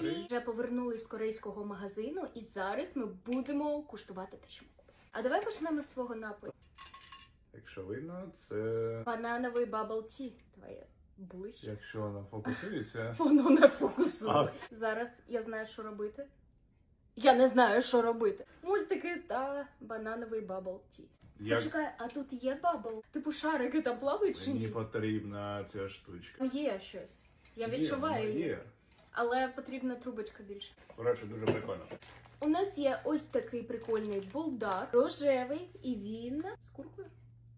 привіт! Вже повернулись з корейського магазину, і зараз ми будемо куштувати те, що ми купили. А давай почнемо з свого напою. Якщо видно, це Банановий бабл ті. Давай я ближче. якщо вона фокусується. Воно не фокусує. Зараз я знаю, що робити. Я не знаю, що робити. Мультики та банановий бабл ті. Як Почекай, а тут є бабл? Типу шарики там плавають чи мені потрібна ця штучка. Є щось. Я відчуваю її. Є. Але потрібна трубочка більше. Коротше, дуже прикольно. У нас є ось такий прикольний булдак, рожевий, і він з куркою.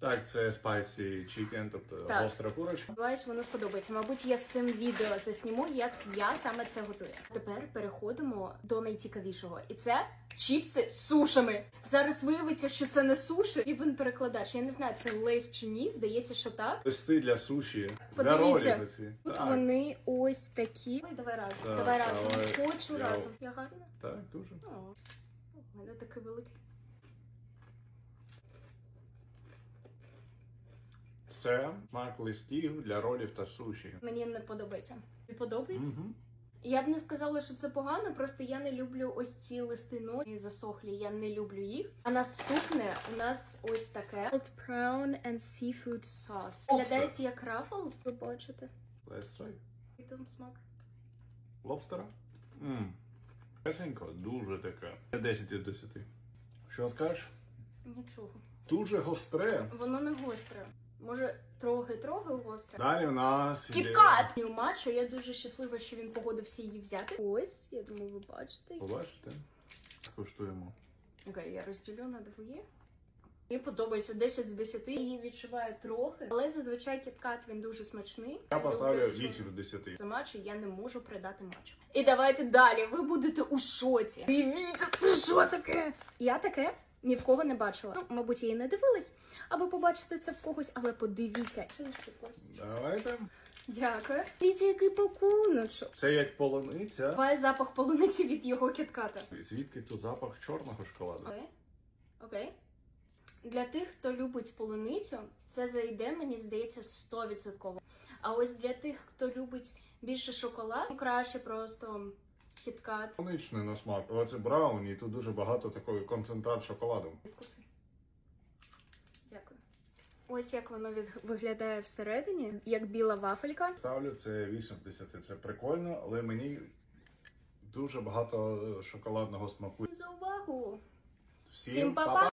Так, це spicy chicken, тобто Так. гостра курочка. Сподіваюсь, воно сподобається. Мабуть, я з цим відео засніму, як я саме це готую. Тепер переходимо до найцікавішого, і це чіпси з сушами. Зараз виявиться, що це не суші, і він перекладач. Я не знаю, це лейс чи ні. Здається, що так. Листи для суші. Подивіться. оці. Тут Так, вони ось такі. Ой, давай разом. Так, давай разом. давай. Хочу Я- разом. Я гарна? так, дуже. О, у мене такий великий. Це смак листів для ролів та суші. Мені не подобається. Тобі подобається? Угу. Я б не сказала, що це погано, просто я не люблю ось ці листино засохлі. Я не люблю їх. А наступне у нас ось таке Old Prawn and Seafood Sauce. Виглядається як рафлс, ви бачите. Let's try. І там смак. Лобстера? Ммм. Песенько, дуже таке. 10 із 10. Що скажеш? Нічого. Дуже гостре. Воно не гостре. Може, трохи-трохи гостре. Далі у нас Кіткат! І у матчу я дуже щаслива, що він погодився її взяти. Ось, я думаю, ви бачите. Побачите? Скуштуємо. Окей, я розділю на двоє. Мені подобається 10 з 10. Її відчуваю трохи, але зазвичай кіткат він дуже смачний. Я поставлю люблю, що 8 з 10. За матчу я не можу придати матчу. І давайте далі. Ви будете у шоці. Дивіться, це що таке? Я таке ні в кого не бачила. Ну, мабуть, і не дивилась, аби побачити це в когось, але подивіться. Давайте. Дякую. Дивіться, який пакуночок. Це як полуниця. Давай запах полуниці від його кітката. Звідки тут запах чорного шоколаду? Окей. Окей. Для тих, хто любить полуницю, це зайде, мені здається, 100%. А ось для тих, хто любить більше шоколад, краще просто кіткат. Коничний на смак. Оце брауні, і тут дуже багато такої концентрат шоколаду. Відкуси. Дякую. Ось як воно від... виглядає всередині, як біла вафелька. Ставлю це 80, Це прикольно, але мені дуже багато шоколадного смаку. За увагу! Всім па-па!